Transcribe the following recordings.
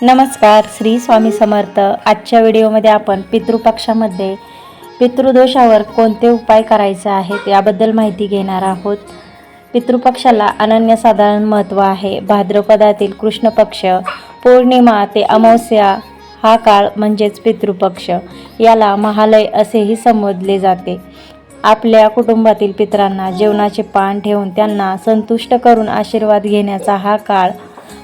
नमस्कार श्री स्वामी समर्थ. आजच्या व्हिडिओमध्ये आपण पितृपक्षामध्ये पितृदोषावर कोणते उपाय करायचे आहेत याबद्दल माहिती घेणार आहोत. पितृपक्षाला अनन्यसाधारण महत्त्व आहे. भाद्रपदातील कृष्ण पक्ष पौर्णिमा ते अमावस्या हा काळ म्हणजेच पितृपक्ष. याला महालय असेही संबोधले जाते. आपल्या कुटुंबातील पितरांना जेवणाचे पान ठेवून त्यांना संतुष्ट करून आशीर्वाद घेण्याचा हा काळ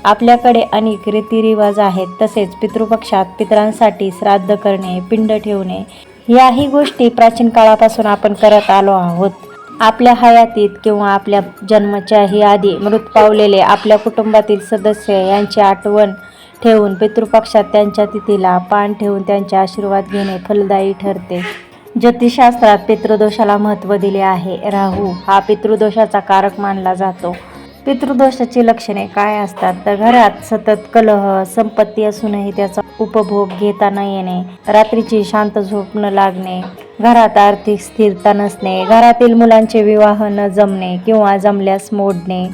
आपल्याकडे अनेक रीतिरिवाज आहेत तसेच पितृपक्षात पितरांसाठी श्राद्ध करणे पिंड ठेवणे याही गोष्टी प्राचीन काळापासून आपण करत आलो आहोत. आपल्या हयातीत किंवा आपल्या जन्माच्याही आधी मृत पावलेले आपल्या कुटुंबातील सदस्य यांची आठवण ठेवून पितृपक्षात त्यांच्या तिथीला पान ठेवून त्यांचे आशीर्वाद घेणे फलदायी ठरते. ज्योतिषशास्त्रात पितृदोषाला महत्त्व दिले आहे. राहू हा पितृदोषाचा कारक मानला जातो. पितृदोषाची लक्षणे काय असतात? तर घरात सतत कलह संपत्ती असूनही त्याचा उपभोग घेता न येणे रात्रीची शांत झोप न लागणे घरात आर्थिक स्थिरता नसणे घरातील मुलांचे विवाह न जमणे किंवा जमल्यास मोडणे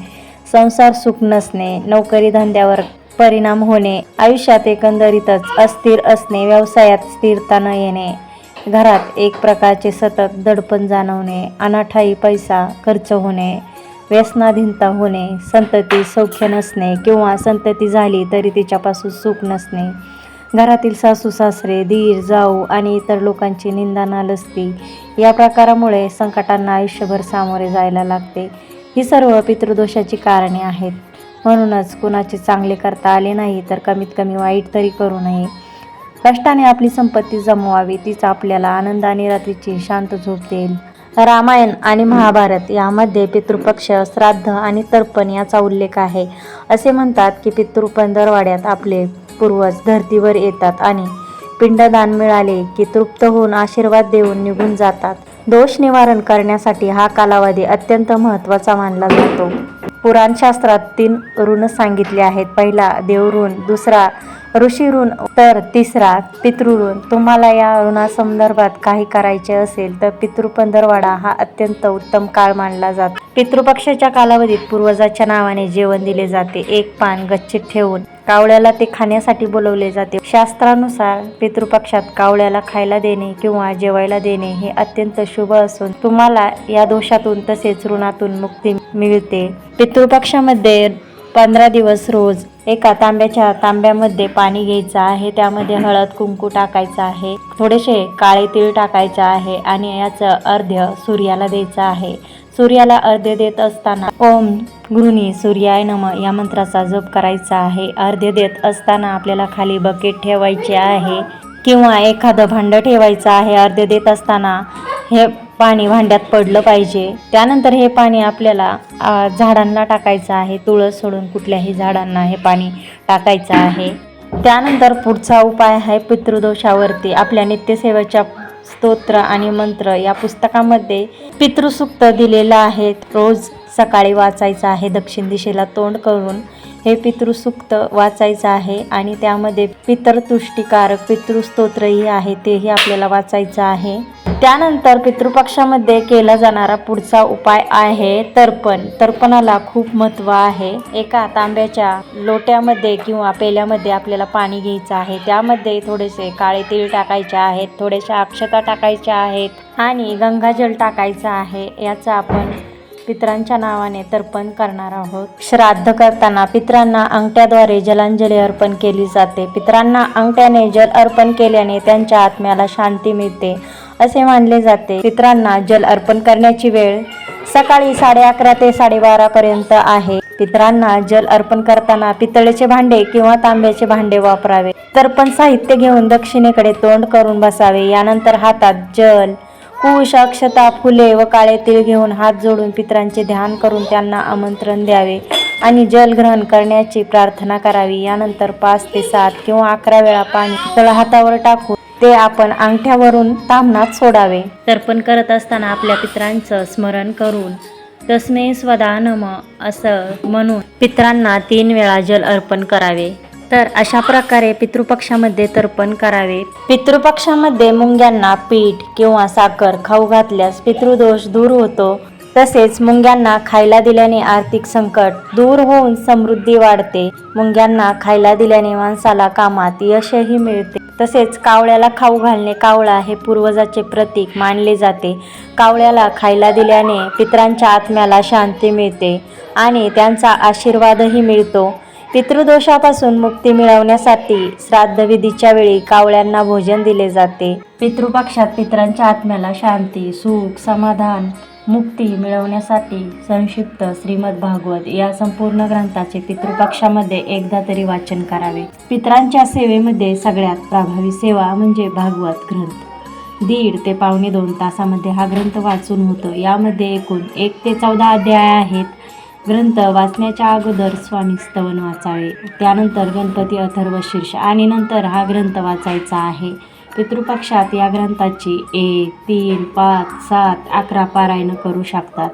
संसार सुख नसणे नोकरी धंद्यावर परिणाम होणे आयुष्यात एकंदरीतच अस्थिर असणे व्यवसायात स्थिरता न येणे घरात एक प्रकारचे सतत दडपण जाणवणे अनाठाई पैसा खर्च होणे व्यसनाधीनता होणे संतती सौख्य नसणे किंवा संतती झाली तरी तिच्यापासून सुख नसणे. घरातील सासू सासरे धीर जाऊ आणि इतर लोकांची निंदा नालस्ती या प्रकारामुळे संकटांना आयुष्यभर सामोरे जायला लागते. ही सर्व पितृदोषाची कारणे आहेत. म्हणूनच कुणाचे चांगले करता आले नाही तर कमीत कमी वाईट तरी करू नये. कष्टाने आपली संपत्ती जमवावी तीच आपल्याला आनंद आणि रात्रीची शांत झोप देईल. रामायण आणि महाभारत यामध्ये पितृपक्ष श्राद्ध आणि तर्पण याचा उल्लेख आहे. असे म्हणतात की पितृपंधरवाड्यात आपले पूर्वज धर्तीवर येतात आणि पिंडदान मिळाले की तृप्त होऊन आशीर्वाद देऊन निघून जातात. दोष निवारण करण्यासाठी हा कालावधी अत्यंत महत्त्वाचा मानला जातो. पुराणशास्त्रात तीन ऋण सांगितले आहेत. पहिला देवऋण दुसरा ऋण तर तिसरा पितृऋण. तुम्हाला या ऋणासंदर्भात काही करायचे असेल तर पितृपंधरवाडा हा अत्यंत उत्तम काळ मानला जातो. पितृपक्षाच्या कालावधीत पूर्वजाच्या नावाने जेवण दिले जाते. एक पान गच्छीत ठेवून कावळ्याला ते खाण्यासाठी बोलवले जाते. शास्त्रानुसार पितृपक्षात कावळ्याला खायला देणे किंवा जेवायला देणे हे अत्यंत शुभ असून तुम्हाला या दोषातून तसेच ऋणातून मुक्ती मिळते. पितृपक्षामध्ये पंधरा दिवस रोज एका तांब्याच्या तांब्यामध्ये पाणी घ्यायचं आहे. त्यामध्ये हळद कुंकू टाकायचं आहे. थोडेसे काळे तीळ टाकायचं आहे आणि याचं अर्ध्य सूर्याला द्यायचं आहे. सूर्याला अर्ध्य देत असताना ओम गृणी सूर्याय नम या मंत्राचा जप करायचा आहे. अर्ध्य देत असताना आपल्याला खाली बकेट ठेवायचे आहे किंवा एखादं भांडं ठेवायचं आहे. अर्ध्य देत असताना हे पाणी भांड्यात पडलं पाहिजे. त्यानंतर हे पाणी आपल्याला झाडांना टाकायचं आहे. तुळस सोडून कुठल्याही झाडांना हे पाणी टाकायचं आहे. त्यानंतर पुढचा उपाय आहे पितृदोषावरती. आपल्या नित्यसेवेच्या स्तोत्र आणि मंत्र या पुस्तकामध्ये पितृसूक्त दिलेलं आहे. रोज सकाळी वाचायचं आहे दक्षिण दिशेला तोंड करून. हे पितृसूक्त वाचायचं आहे आणि त्यामध्ये पितृतुष्टीकारक पितृस्तोत्रही आहे तेही आपल्याला वाचायचं आहे. त्यानंतर पितृपक्षामध्ये केला जाणारा पुढचा उपाय आहे तर्पण. तर्पणाला खूप महत्त्व आहे. एका तांब्याच्या लोट्यामध्ये किंवा पेल्यामध्ये आपल्याला पाणी घ्यायचं आहे. त्यामध्ये थोडेसे काळे तीळ टाकायचे आहेत थोड्याशा अक्षता टाकायच्या आहेत आणि गंगाजल टाकायचं आहे. याचा आपण पितरांच्या नावाने तर्पण करणार आहोत. श्राद्ध करताना पितरांना अंगठ्याद्वारे जलांजली अर्पण केली जाते. पितरांना अंगठ्याने जल अर्पण केल्याने त्यांच्या आत्म्याला शांती मिळते असे मानले जाते. पितरांना जल अर्पण करण्याची वेळ सकाळी साडे अकरा ते साडेबारा पर्यंत आहे. पितरांना जल अर्पण करताना पितळेचे भांडे किंवा तांब्याचे भांडे वापरावे. तर्पण साहित्य घेऊन दक्षिणेकडे तोंड करून बसावे. यानंतर हातात जल कुश अक्षता फुले व काळे तीळ घेऊन हात जोडून पितरांचे ध्यान करून त्यांना आमंत्रण द्यावे आणि जल ग्रहण करण्याची प्रार्थना करावी. यानंतर पाच ते सात किंवा अकरा वेळा पाणी तळ हातावर टाकून ते आपण अंगठ्यावरून तामणात सोडावे. तर्पण करत असताना आपल्या पित्रांचं स्मरण करून तस्मे स्वदा नम असं म्हणून पित्रांना तीन वेळा जल अर्पण करावे. तर अशा प्रकारे पितृपक्षामध्ये तर्पण करावे. पितृपक्षामध्ये मुंग्यांना पीठ किंवा साखर खाऊ घातल्यास पितृदोष दूर होतो. तसेच मुंग्यांना खायला दिल्याने आर्थिक संकट दूर होऊन समृद्धी वाढते. मुंग्यांना खायला दिल्याने माणसाला कामात यशही मिळते. तसेच कावळ्याला खाऊ घालणे कावळा हे पूर्वजाचे प्रतीक मानले जाते. कावळ्याला खायला दिल्याने पितरांच्या आत्म्याला शांती मिळते आणि त्यांचा आशीर्वादही मिळतो. पितृदोषापासून मुक्ती मिळवण्यासाठी श्राद्धविधीच्या वेळी कावळ्यांना भोजन दिले जाते. पितृपक्षात पितरांच्या आत्म्याला शांती सुख समाधान मुक्ती मिळवण्यासाठी संक्षिप्त श्रीमद भागवत या संपूर्ण ग्रंथाचे पितृपक्षामध्ये एकदा तरी वाचन करावे. पितरांच्या सेवेमध्ये सगळ्यात प्रभावी सेवा म्हणजे भागवत ग्रंथ. दीड ते पावणे दोन तासामध्ये हा ग्रंथ वाचून होतो. यामध्ये एकूण एक ते चौदा अध्याय आहेत. ग्रंथ वाचण्याच्या अगोदर स्वामी स्तवन वाचावे. त्यानंतर गणपती अथर्व शीर्ष आणि नंतर हा ग्रंथ वाचायचा आहे. पितृपक्षात या ग्रंथाची एक तीन पाच सात अकरा पारायणं करू शकतात.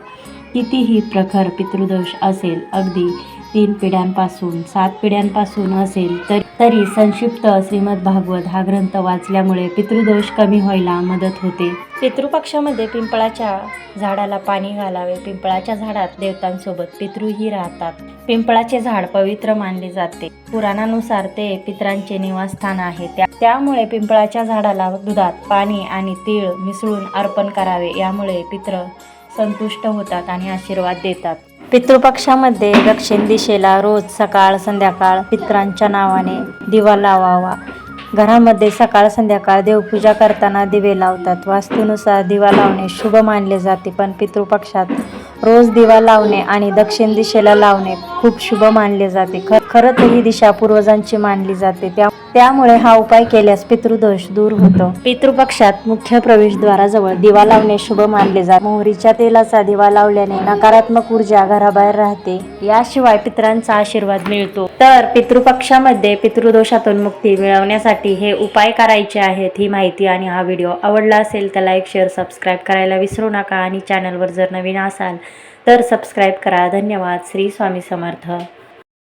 कितीही प्रखर पितृदोष असेल अगदी तीन पिढ्यांपासून सात पिढ्यांपासून असेल तर तरी संक्षिप्त श्रीमद भागवत हा ग्रंथ वाचल्यामुळे पितृदोष कमी व्हायला मदत होते. पितृपक्षामध्ये पिंपळाच्या झाडाला पाणी घालावे. पिंपळाच्या झाडात देवतांसोबत पितृही राहतात. पिंपळाचे झाड पवित्र मानले जाते. पुराणानुसार ते पितरांचे निवासस्थान आहे. त्या त्यामुळे पिंपळाच्या झाडाला दुधात पाणी आणि तीळ मिसळून अर्पण करावे. यामुळे पित्र संतुष्ट होतात आणि आशीर्वाद देतात. पितृपक्षामध्ये दक्षिण दिशेला रोज सकाळ संध्याकाळ पितरांच्या नावाने दिवा लावावा. घरामध्ये सकाळ संध्याकाळ देवपूजा करताना दिवे लावतात. वास्तूनुसार दिवा लावणे शुभ मानले जाते पण पितृपक्षात रोज दिवा लावणे आणि दक्षिण दिशेला लावणे खूप शुभ मानले जाते. खरं तर ही दिशा पूर्वजांची मानली जाते. त्या त्यामुळे हा उपाय केल्यास पितृदोष दूर होतो. पितृपक्षात मुख्य प्रवेशद्वाराजवळ दिवा लावणे शुभ मानले जाते. मोहरीच्या तेलाचा दिवा लावल्याने नकारात्मक ऊर्जा घराबाहेर राहते. याशिवाय पितरांचा आशीर्वाद मिळतो. तर पितृपक्षामध्ये पितृदोषातून मुक्ती मिळवण्यासाठी हे उपाय करायचे आहेत ही माहिती आणि हा व्हिडिओ आवडला असेल तर लाईक शेअर सबस्क्राईब करायला विसरू नका आणि चॅनलवर जर नवीन असाल तर सबस्क्राईब करा. धन्यवाद. श्री स्वामी समर्थ.